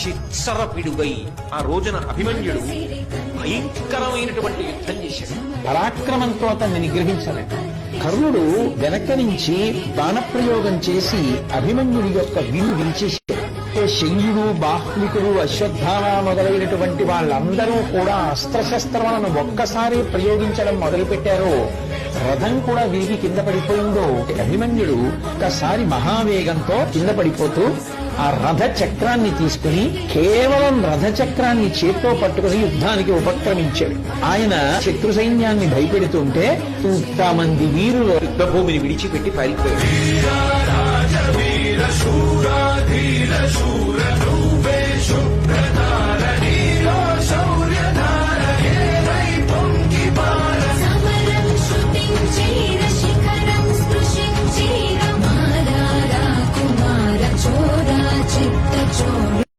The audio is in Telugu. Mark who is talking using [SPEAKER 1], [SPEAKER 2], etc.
[SPEAKER 1] చిత్సరపిడుగై ఆ రోజున అభిమన్యుడు భయంకరమైనటువంటి యుద్ధం చేశాడు.
[SPEAKER 2] పరాక్రమంతో అతన్ని నిగ్రహించలేదు కర్ణుడు వెనక నుంచి బాణప్రయోగం చేసి అభిమన్యుడి యొక్క విల్లు విరిచేశాడు. అంటే శల్యుడు బాహ్లికుడు అశ్వత్థామ మొదలైనటువంటి వాళ్ళందరూ కూడా అస్త్రశస్త్రములను ఒక్కసారి ప్రయోగించడం మొదలుపెట్టారో రథం కూడా విరిగి కింద పడిపోయిందో అభిమన్యుడు ఒకసారి మహావేగంతో కింద పడిపోతూ ఆ రథ చక్రాన్ని తీసుకుని కేవలం రథ చక్రాన్ని చేత్తో పట్టుకుని యుద్ధానికి ఉపక్రమించాడు. ఆయన శత్రు సైన్యాన్ని భయపెడుతుంటే ఇంతమంది వీరులు
[SPEAKER 1] యుద్ధ భూమిని విడిచిపెట్టి పారిపోయాడు
[SPEAKER 3] 就